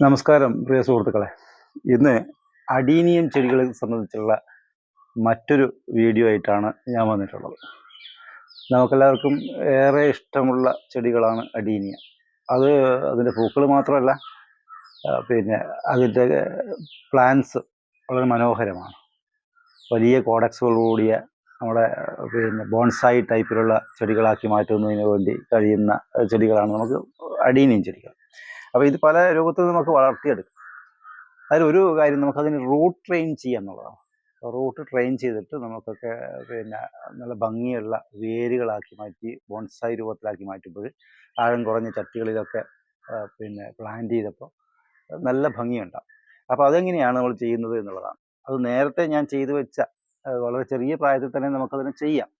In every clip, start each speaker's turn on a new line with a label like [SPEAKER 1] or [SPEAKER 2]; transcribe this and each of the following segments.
[SPEAKER 1] നമസ്കാരം പ്രിയ സുഹൃത്തുക്കളെ. ഇന്ന് അഡീനിയം ചെടികളെ സംബന്ധിച്ചുള്ള മറ്റൊരു വീഡിയോ ആയിട്ടാണ് ഞാൻ വന്നിട്ടുള്ളത്. നമുക്കെല്ലാവർക്കും ഏറെ ഇഷ്ടമുള്ള ചെടികളാണ് അഡീനിയം അത് അതിന്റെ പൂക്കൾ മാത്രമല്ല പിന്നെ അതിന്റെ പ്ലാന്റ്സ് വളരെ മനോഹരമാണ്. വലിയ കോഡക്സുകളോടിയ നമ്മുടെ പിന്നെ ബോൺസായി ടൈപ്പിലുള്ള ചെടികളാക്കി മാറ്റുന്നതിന് വേണ്ടി കഴിയുന്ന ചെടികളാണ് നമുക്ക് അഡീനിയം ചെടികൾ. അപ്പോൾ ഇത് പല രൂപത്തിൽ നമുക്ക് വളർത്തിയെടുക്കാം. ഒരു കാര്യം നമുക്കതിന് റൂട്ട് ട്രെയിൻ ചെയ്യുക എന്നുള്ളതാണ്. റൂട്ട് ട്രെയിൻ ചെയ്തിട്ട് നമുക്കൊക്കെ പിന്നെ നല്ല ഭംഗിയുള്ള വേരുകളാക്കി മാറ്റി ബോൺസായി രൂപത്തിലാക്കി മാറ്റുമ്പോൾ ആഴം കുറഞ്ഞ ചട്ടികളിലൊക്കെ പിന്നെ പ്ലാന്റ് ചെയ്തപ്പോൾ നല്ല ഭംഗിയുണ്ടാവും. അപ്പോൾ അതെങ്ങനെയാണ് നമ്മൾ ചെയ്യുന്നത് എന്നുള്ളതാണ്. അത് നേരത്തെ ഞാൻ ചെയ്തു വെച്ച വളരെ ചെറിയ പ്രായത്തിൽ തന്നെ നമുക്കതിനെ ചെയ്യാം.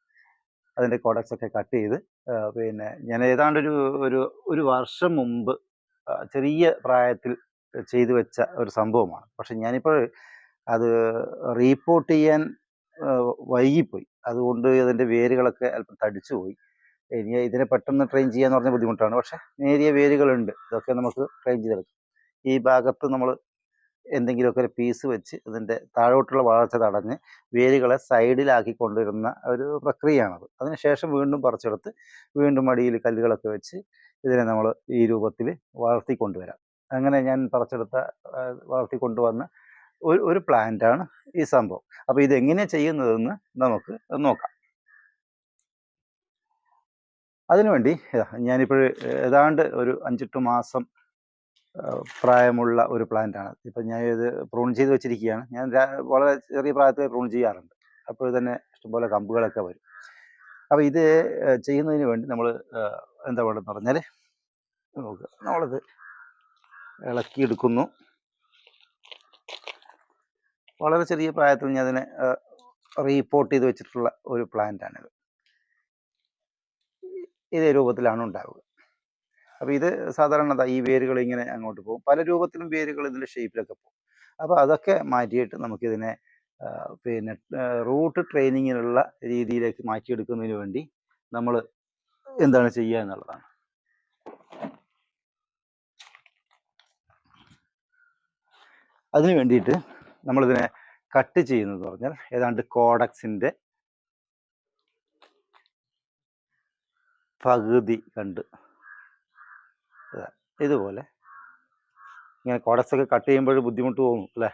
[SPEAKER 1] അതിന്റെ കോഡക്സ് ഒക്കെ കട്ട് ചെയ്ത് പിന്നെ ഞാൻ ഏതാണ്ട് ഒരു ഒരു ഒരു വർഷം മുമ്പ് ചെറിയ പ്രായത്തിൽ ചെയ്തു വെച്ച ഒരു സംഭവമാണ്. പക്ഷെ ഞാനിപ്പോൾ അത് റീപ്പോർട്ട് ചെയ്യാൻ വൈകിപ്പോയി. അതുകൊണ്ട് അതിന്റെ വേരുകളൊക്കെ അല്പം തടിച്ചു പോയി. ഇനി ഇതിനെ പെട്ടെന്ന് ട്രെയിൻ ചെയ്യാന്ന് പറഞ്ഞ ബുദ്ധിമുട്ടാണ്. പക്ഷെ നേരിയ വേരുകളുണ്ട്. ഇതൊക്കെ നമുക്ക് ട്രെയിൻ ചെയ്തെടുക്കാം. ഈ ഭാഗത്ത് നമ്മൾ എന്തെങ്കിലുമൊക്കെ ഒരു പീസ് വെച്ച് ഇതിന്റെ താഴോട്ടുള്ള വളർച്ച തടഞ്ഞ് വേരുകളെ സൈഡിലാക്കി കൊണ്ടുവരുന്ന ഒരു പ്രക്രിയയാണത്. അതിനുശേഷം വീണ്ടും പറിച്ചെടുത്ത് വീണ്ടും അടിയിൽ കല്ലുകളൊക്കെ വെച്ച് ഇതിനെ നമ്മൾ ഈ രൂപത്തിൽ വളർത്തിക്കൊണ്ടുവരാം. അങ്ങനെ ഞാൻ പറിച്ചെടുത്ത വളർത്തിക്കൊണ്ടുവന്ന ഒരു ഒരു പ്ലാന്റാണ് ഈ സംഭവം. അപ്പോൾ ഇതെങ്ങനെയാണ് ചെയ്യുന്നതെന്ന് നമുക്ക് നോക്കാം. അതിനുവേണ്ടി ഞാനിപ്പോൾ ഏതാണ്ട് ഒരു അഞ്ചെട്ട് മാസം പ്രായമുള്ള ഒരു പ്ലാന്റാണ്. ഇപ്പം ഞാൻ ഇത് പ്രൂൺ ചെയ്ത് വെച്ചിരിക്കുകയാണ്. ഞാൻ വളരെ ചെറിയ പ്രായത്തിൽ പ്രൂൺ ചെയ്യാറുണ്ട്. അപ്പോൾ തന്നെ ഇഷ്ടംപോലെ കമ്പുകളൊക്കെ വരും. അപ്പോൾ ഇത് ചെയ്യുന്നതിന് വേണ്ടി നമ്മൾ എന്താ വേണ്ടതെന്ന് പറഞ്ഞാൽ നോക്കുക നമ്മളിത് ഇളക്കിയെടുക്കുന്നു. വളരെ ചെറിയ പ്രായത്തിൽ ഞാൻ അതിനെ റീപോർട്ട് ചെയ്ത് വെച്ചിട്ടുള്ള ഒരു പ്ലാന്റാണിത് ഇതേ രൂപത്തിലാണ് ഉണ്ടാവുക. അപ്പോൾ ഇത് സാധാരണ ഈ വേരുകൾ ഇങ്ങനെ അങ്ങോട്ട് പോകും. പല രൂപത്തിലും വേരുകൾ ഇതിന്റെ ഷേപ്പിലൊക്കെ പോകും. അപ്പോൾ അതൊക്കെ മാറ്റിയിട്ട് നമുക്കിതിനെ പിന്നെ റൂട്ട് ട്രെയിനിങ്ങിനുള്ള രീതിയിലേക്ക് മാറ്റിയെടുക്കുന്നതിന് വേണ്ടി നമ്മൾ എന്താണ് ചെയ്യുക എന്നുള്ളതാണ്. അതിന് വേണ്ടിയിട്ട് നമ്മളിതിനെ കട്ട് ചെയ്യുന്നത് പറഞ്ഞാൽ ഏതാണ്ട് കോഡക്സിന്റെ പകുതി കണ്ട് ഇതാ, ഇതുപോലെ. ഇങ്ങനെ കോഡക്സ് ഒക്കെ കട്ട് ചെയ്യുമ്പോൾ ബുദ്ധിമുട്ട് തോന്നും അല്ലേ?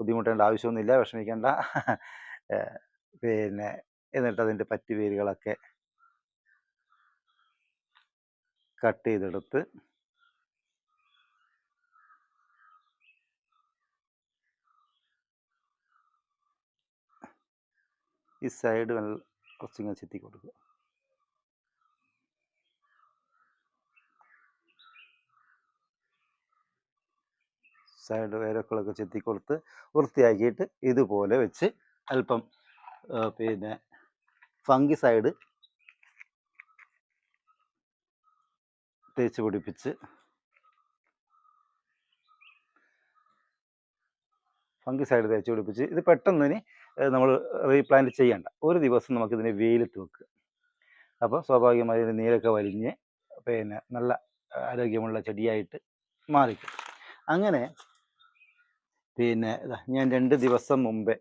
[SPEAKER 1] ബുദ്ധിമുട്ടേണ്ട ആവശ്യമൊന്നുമില്ല വിഷമിക്കേണ്ട. പിന്നെ എന്നിട്ട് അതിന്റെ പറ്റി വേരുകളൊക്കെ കട്ട് ചെയ്തെടുത്ത് ഈ സൈഡ് കുറച്ചിങ്ങനെ ചെത്തി കൊടുക്കുക. സൈഡ് വേരൊക്കെ ചെത്തി കൊടുത്ത് വൃത്തിയാക്കിയിട്ട് ഇതുപോലെ വെച്ച് അല്പം പിന്നെ ഫംഗി സൈഡ് തേച്ച് പിടിപ്പിച്ച് ഫംഗി സൈഡ് തേച്ച് പിടിപ്പിച്ച് ഇത് പെട്ടെന്ന് ഇനി നമ്മൾ റീപ്ലാന്റ് ചെയ്യണ്ട. ഒരു ദിവസം നമുക്കിതിനെ വെയിലത്ത് വെക്കുക അപ്പോൾ സ്വാഭാവികമായി ഇതിന് നീരൊക്കെ വലിഞ്ഞ് പിന്നെ നല്ല ആരോഗ്യമുള്ള ചെടിയായിട്ട് മാറിക്കും അങ്ങനെ പിന്നെ ഞാൻ രണ്ട് ദിവസം മുമ്പേ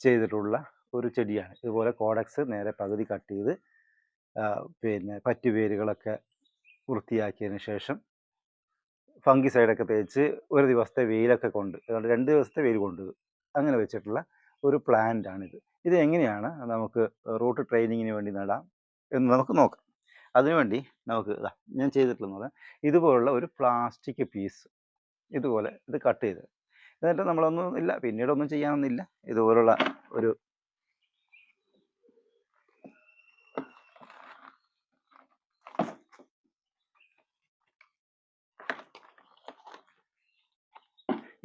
[SPEAKER 1] ചെയ്തിട്ടുള്ള ഒരു ചെടിയാണ്. ഇതുപോലെ കോഡക്സ് നേരെ പകുതി കട്ട് ചെയ്ത് പിന്നെ പറ്റുപേരുകളൊക്കെ വൃത്തിയാക്കിയതിന് ശേഷം ഫംഗി സൈഡൊക്കെ തേച്ച് ഒരു ദിവസത്തെ വെയിലൊക്കെ കൊണ്ട് അതുകൊണ്ട് രണ്ട് ദിവസത്തെ വെയിൽ കൊണ്ട് അങ്ങനെ വെച്ചിട്ടുള്ള ഒരു പ്ലാന്റ് ആണിത് ഇത് എങ്ങനെയാണ് നമുക്ക് റൂട്ട് ട്രെയിനിങ്ങിന് വേണ്ടി നടാം എന്ന് നമുക്ക് നോക്കാം. അതിനുവേണ്ടി നമുക്ക് ഞാൻ ചെയ്തിട്ടുള്ളത് ഇതുപോലുള്ള ഒരു പ്ലാസ്റ്റിക് പീസ് ഇതുപോലെ ഇത് കട്ട് ചെയ്ത് എന്നിട്ട് നമ്മളൊന്നും ഇല്ല പിന്നീടൊന്നും ചെയ്യാനൊന്നുമില്ല. ഇതുപോലുള്ള ഒരു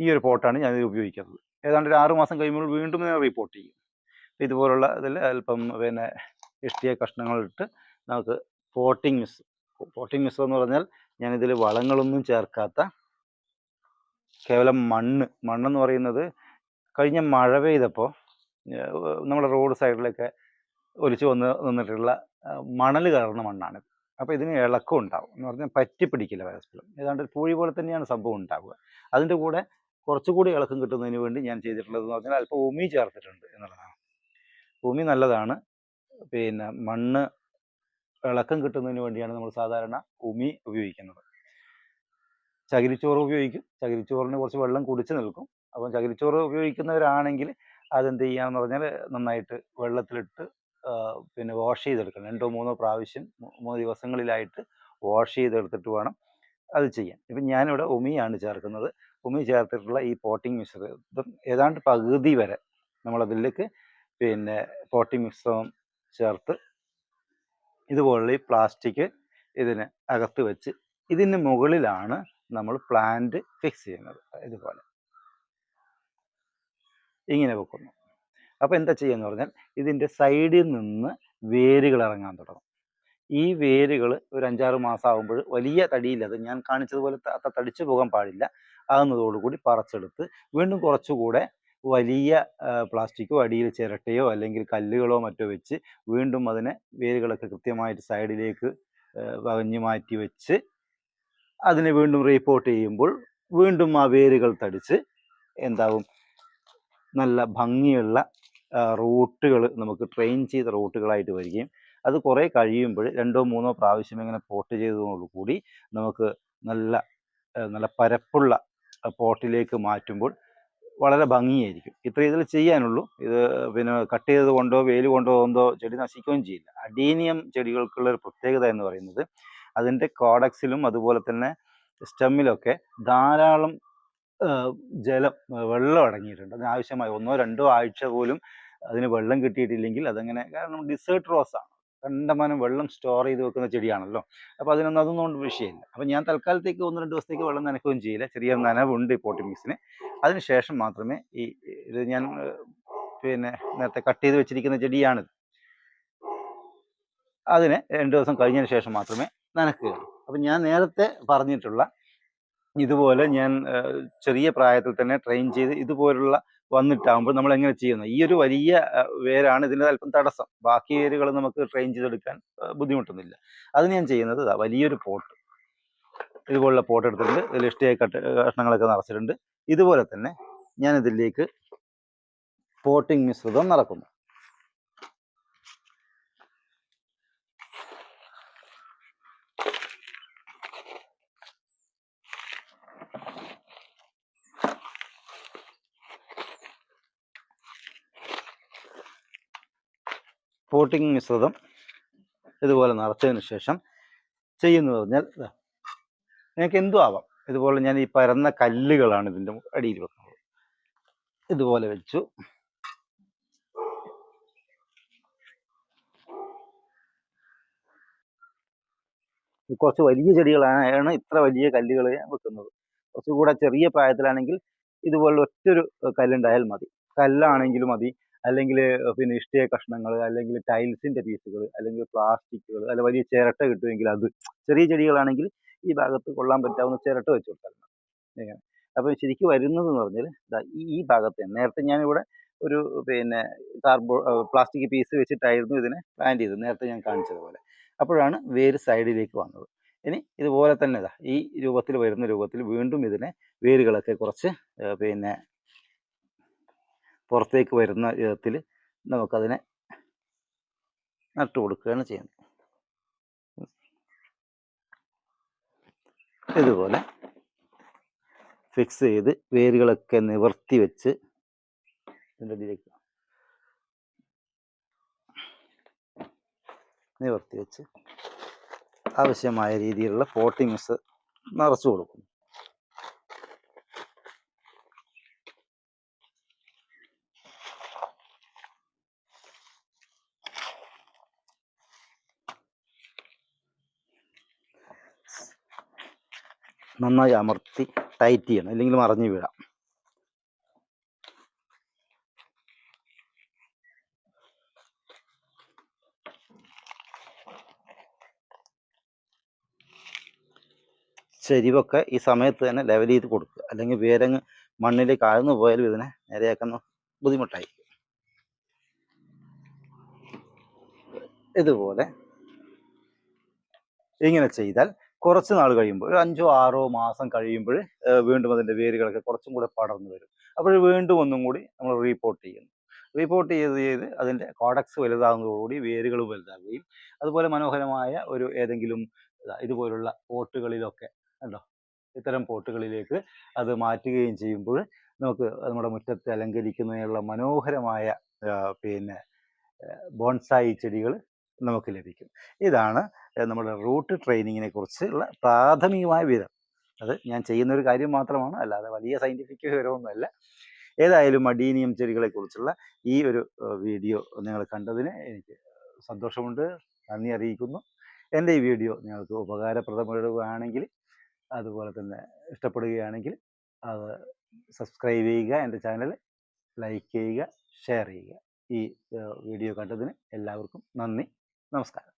[SPEAKER 1] ഈ ഒരു പോട്ടാണ് ഇതിൽ ഉപയോഗിക്കുന്നത്. ഏതാണ്ട് ഒരു ആറ് മാസം കഴിയുമ്പോൾ വീണ്ടും ഞാൻ റിപ്പോർട്ട് ചെയ്യും. ഇതുപോലുള്ള ഇതിൽ അല്പം പിന്നെ ഇഷ്ടിയ കഷ്ണങ്ങളിട്ട് നമുക്ക് പോട്ടിംഗ് മിസ് പോട്ടിംഗ് മിസ് എന്ന് പറഞ്ഞാൽ ഞാനിതിൽ വളങ്ങളൊന്നും ചേർക്കാത്ത കേവലം മണ്ണ് മണ്ണെന്ന് പറയുന്നത് കഴിഞ്ഞ മഴ പെയ്തപ്പോൾ നമ്മുടെ റോഡ് സൈഡിലൊക്കെ ഒലിച്ചു വന്ന് നിന്നിട്ടുള്ള മണൽ കയറുന്ന മണ്ണാണ്. അപ്പോൾ ഇതിന് ഇളക്കം ഉണ്ടാവും എന്ന് പറഞ്ഞാൽ പറ്റി പിടിക്കില്ല പരസ്പരം. ഏതാണ്ട് പൂഴി പോലെ തന്നെയാണ് സംഭവം ഉണ്ടാവുക. അതിന്റെ കൂടെ കുറച്ചുകൂടി ഇളക്കം കിട്ടുന്നതിന് വേണ്ടി ഞാൻ ചെയ്തിട്ടുള്ളത് എന്ന് പറഞ്ഞാൽ അല്പം ഉമി ചേർത്തിട്ടുണ്ട് എന്നുള്ളതാണ്. ഉമി നല്ലതാണ്. പിന്നെ മണ്ണ് ഇളക്കം കിട്ടുന്നതിന് വേണ്ടിയാണ് നമ്മൾ സാധാരണ ഉമി ഉപയോഗിക്കുന്നത്. ചകിരിച്ചോറ് ഉപയോഗിക്കും. ചകിരിച്ചോറിന് കുറച്ച് വെള്ളം കുടിച്ച് നിൽക്കും. അപ്പം ചകിരിച്ചോറ് ഉപയോഗിക്കുന്നവരാണെങ്കിൽ അതെന്ത് ചെയ്യാന്ന് പറഞ്ഞാൽ നന്നായിട്ട് വെള്ളത്തിലിട്ട് പിന്നെ വാഷ് ചെയ്തെടുക്കണം. രണ്ടോ മൂന്നോ പ്രാവശ്യം മൂന്ന് ദിവസങ്ങളിലായിട്ട് വാഷ് ചെയ്തെടുത്തിട്ട് വേണം അത് ചെയ്യാൻ. ഇപ്പം ഞാനിവിടെ ഉമിയാണ് ചേർക്കുന്നത്. ഉമി ചേർത്തിട്ടുള്ള ഈ പോട്ടിംഗ് മിശ്രിതം ഏതാണ്ട് പകുതി വരെ നമ്മളതിലേക്ക് പിന്നെ പോട്ടിംഗ് മിശ്രിതം ചേർത്ത് ഇതുപോലുള്ള ഈ പ്ലാസ്റ്റിക് ഇതിന് അകത്ത് വെച്ച് ഇതിന് മുകളിലാണ് നമ്മൾ പ്ലാന്റ് ഫിക്സ് ചെയ്യുന്നത് ഇതുപോലെ. ഇങ്ങനെ വെക്കുന്നു. അപ്പോൾ എന്താ ചെയ്യുക എന്ന് പറഞ്ഞാൽ ഇതിന്റെ സൈഡിൽ നിന്ന് വേരുകൾ ഇറങ്ങാൻ തുടങ്ങും. ഈ വേരുകൾ ഒരു അഞ്ചാറ് മാസം ആകുമ്പോൾ വലിയ തടിയില്ലത് ഞാൻ കാണിച്ചതുപോലെ അത്ര തടിച്ചു പോകാൻ പാടില്ല. ആകുന്നതോടുകൂടി പറിച്ചെടുത്ത് വീണ്ടും കുറച്ചുകൂടെ വലിയ പ്ലാസ്റ്റിക്കോ അടിയിൽ ചിരട്ടയോ അല്ലെങ്കിൽ കല്ലുകളോ മറ്റോ വെച്ച് വീണ്ടും അതിനെ വേരുകളൊക്കെ കൃത്യമായിട്ട് സൈഡിലേക്ക് വകഞ്ഞു മാറ്റി വെച്ച് അതിനെ വീണ്ടും റീപ്പോർട്ട് ചെയ്യുമ്പോൾ വീണ്ടും ആ വേരുകൾ തടിച്ച് എന്താവും? നല്ല ഭംഗിയുള്ള റൂട്ടുകൾ നമുക്ക് ട്രെയിൻ ചെയ്ത റൂട്ടുകളായിട്ട് വരികയും അത് കുറേ കഴിയുമ്പോൾ രണ്ടോ മൂന്നോ പ്രാവശ്യം ഇങ്ങനെ പോട്ട് ചെയ്തതോടുകൂടി നമുക്ക് നല്ല നല്ല പരപ്പുള്ള പോട്ടിലേക്ക് മാറ്റുമ്പോൾ വളരെ ഭംഗിയായിരിക്കും. ഇത്ര ഇതിൽ ചെയ്യാനുള്ളൂ. ഇത് പിന്നെ കട്ട് ചെയ്തത് കൊണ്ടോ വെയിൽ കൊണ്ടോ എന്തോ ചെടി നശിക്കുകയും ചെയ്യില്ല. അഡീനിയം ചെടികൾക്കുള്ള ഒരു പ്രത്യേകത എന്ന് പറയുന്നത് അതിന്റെ കോഡക്സിലും അതുപോലെ തന്നെ സ്റ്റെമ്മിലൊക്കെ ധാരാളം ജലം വെള്ളം അടങ്ങിയിട്ടുണ്ട്. അതിനാവശ്യമായ ഒന്നോ രണ്ടോ ആഴ്ച പോലും അതിന് വെള്ളം കിട്ടിയിട്ടില്ലെങ്കിൽ അതങ്ങനെ കാരണം ഡിസേർട്ട് റോസാണ് കണ്ടമാനം വെള്ളം സ്റ്റോർ ചെയ്ത് വെക്കുന്ന ചെടിയാണല്ലോ. അപ്പോൾ അതിനൊന്നും അതൊന്നും കൊണ്ട് വിഷയമില്ല. അപ്പോൾ ഞാൻ തൽക്കാലത്തേക്ക് ഒന്ന് രണ്ട് ദിവസത്തേക്ക് വെള്ളം നനക്കുകയും ചെയ്യില്ല. ചെറിയ നനവുണ്ട് ഈ പോട്ടി മിക്സിന് അതിന് ശേഷം മാത്രമേ ഈ ഇത് ഞാൻ പിന്നെ നേരത്തെ കട്ട് ചെയ്ത് വെച്ചിരിക്കുന്ന ചെടിയാണിത്. അതിന് രണ്ട് ദിവസം കഴിഞ്ഞതിന് ശേഷം മാത്രമേ നനക്കുകയുള്ളൂ അപ്പം ഞാൻ നേരത്തെ പറഞ്ഞിട്ടുള്ള ഇതുപോലെ ഞാൻ ചെറിയ പ്രായത്തിൽ തന്നെ ട്രെയിൻ ചെയ്ത് ഇതുപോലുള്ള വന്നിട്ടാകുമ്പോൾ നമ്മൾ എങ്ങനെ ചെയ്യുന്നത് ഈ ഒരു വലിയ വേരാണ് ഇതിന്റെ അല്പം തടസ്സം. ബാക്കി വേരുകൾ നമുക്ക് ട്രെയിൻ ചെയ്തെടുക്കാൻ ബുദ്ധിമുട്ടൊന്നുമില്ല. അത് ഞാൻ ചെയ്യുന്നത് വലിയൊരു പോട്ട്. ഇതുപോലുള്ള പോട്ട് എടുത്തിട്ടുണ്ട്. ഇതിൽ ഇഷ്ടമായി കട്ട് കഷ്ണങ്ങളൊക്കെ നിറച്ചിട്ടുണ്ട്. ഇതുപോലെ തന്നെ ഞാൻ ഇതിലേക്ക് പോട്ടിംഗ് മിശ്രിതം നിറക്കുന്നു പോട്ടിംഗ് മിശ്രിതം ഇതുപോലെ നിറച്ചതിന് ശേഷം ചെയ്യുന്നത് പറഞ്ഞാൽ. നിങ്ങൾക്ക് എന്തു ആവാം. ഇതുപോലെ ഞാൻ ഈ പരന്ന കല്ലുകളാണ് ഇതിന്റെ അടിയിൽ വെക്കുന്നത്. ഇതുപോലെ വെച്ചു. കുറച്ച് വലിയ ചെടികളാണ് ഇത്ര വലിയ കല്ലുകൾ ഞാൻ വെക്കുന്നത്. കുറച്ചുകൂടെ ചെറിയ പ്രായത്തിലാണെങ്കിൽ ഇതുപോലെ ഒറ്റൊരു കല്ലുണ്ടായാൽ മതി. കല്ലാണെങ്കിലും മതി. അല്ലെങ്കിൽ പിന്നെ ഇഷ്ടിക കഷ്ണങ്ങൾ അല്ലെങ്കിൽ ടൈൽസിന്റെ പീസുകൾ അല്ലെങ്കിൽ പ്ലാസ്റ്റിക്കുകൾ അല്ല വലിയ ചിരട്ട കിട്ടുമെങ്കിൽ അത്. ചെറിയ ചെടികളാണെങ്കിൽ ഈ ഭാഗത്ത് കൊള്ളാൻ പറ്റാവുന്ന ചിരട്ട വെച്ച് കൊടുത്താൽ ഇങ്ങനെ അപ്പോൾ ശരിക്കും വരുന്നത് എന്ന് പറഞ്ഞാൽ ഈ ഭാഗത്ത് നേരത്തെ ഞാനിവിടെ ഒരു പിന്നെ കാർബോ പ്ലാസ്റ്റിക് പീസ് വെച്ചിട്ടായിരുന്നു ഇതിനെ പ്ലാന്റ് ചെയ്തത്. നേരത്തെ ഞാൻ കാണിച്ചതുപോലെ. അപ്പോഴാണ് വേര് സൈഡിലേക്ക് വന്നത്. ഇനി ഇതുപോലെ തന്നെ ഈ രൂപത്തിൽ വരുന്ന രൂപത്തിൽ വീണ്ടും ഇതിനെ വേരുകളൊക്കെ കുറച്ച് പിന്നെ പുറത്തേക്ക് വരുന്ന വിധത്തിൽ നമുക്കതിനെ നട്ടു കൊടുക്കുകയാണ് ചെയ്യുന്നത്. ഇതുപോലെ ഫിക്സ് ചെയ്ത് വേരുകളൊക്കെ നിവർത്തി വെച്ച് നിവർത്തി വെച്ച് ആവശ്യമായ രീതിയിലുള്ള പോട്ടിങ്സ് നിറച്ചു കൊടുക്കും നന്നായി അമർത്തി ടൈറ്റ് ചെയ്യണം. അല്ലെങ്കിൽ മറിഞ്ഞു വീഴാം. ചെരിവൊക്കെ ഈ സമയത്ത് തന്നെ ലെവൽ ചെയ്ത് കൊടുക്കുക. അല്ലെങ്കിൽ വേരങ്ങ് മണ്ണിലേക്ക് ആഴ്ന്നു പോയാലും ഇതിനെ നേരെയാക്കുന്ന ബുദ്ധിമുട്ടായി ഇതുപോലെ ഇങ്ങനെ ചെയ്താൽ കുറച്ച് നാൾ കഴിയുമ്പോൾ ഒരു അഞ്ചോ ആറോ മാസം കഴിയുമ്പോൾ വീണ്ടും അതിന്റെ വേരുകളൊക്കെ കുറച്ചും കൂടെ പടർന്നു വരും. അപ്പോൾ വീണ്ടും ഒന്നും കൂടി നമ്മൾ റീപോർട്ട് ചെയ്യുന്നു. റിപ്പോർട്ട് ചെയ്ത് ചെയ്ത് അതിന്റെ കോഡക്സ് വലുതാകുന്നതോടുകൂടി വേരുകൾ വലുതാകുകയും അതുപോലെ മനോഹരമായ ഒരു ഏതെങ്കിലും ഇതുപോലുള്ള പോട്ടുകളിലൊക്കെ ഉണ്ടോ ഇത്തരം പോട്ടുകളിലേക്ക് അത് മാറ്റുകയും ചെയ്യുമ്പോൾ നമുക്ക് നമ്മുടെ മുറ്റത്തെ അലങ്കരിക്കുന്നതിനുള്ള മനോഹരമായ പിന്നെ ബോൺസായി ചെടികൾ നമുക്ക് ലഭിക്കും. ഇതാണ് നമ്മുടെ റൂട്ട് ട്രെയിനിങ്ങിനെ കുറിച്ചുള്ള പ്രാഥമികമായ വിധം അത് ഞാൻ ചെയ്യുന്ന ഒരു കാര്യം മാത്രമാണ് അല്ലാതെ വലിയ സയന്റിഫിക് വിവരമൊന്നുമല്ല. ഏതായാലും അഡീനിയം ചെടികളെ കുറിച്ചുള്ള ഈ ഒരു വീഡിയോ നിങ്ങൾ കണ്ടതിന് എനിക്ക് സന്തോഷമുണ്ട് നന്ദി അറിയിക്കുന്നു. എന്റെ ഈ വീഡിയോ നിങ്ങൾക്ക് ഉപകാരപ്രദമാണെങ്കിൽ അതുപോലെ തന്നെ ഇഷ്ടപ്പെടുകയാണെങ്കിൽ അത് സബ്സ്ക്രൈബ് ചെയ്യുക എന്റെ ചാനൽ ലൈക്ക് ചെയ്യുക ഷെയർ ചെയ്യുക. ഈ വീഡിയോ കണ്ടതിന് എല്ലാവർക്കും നന്ദി. നമസ്കാരം.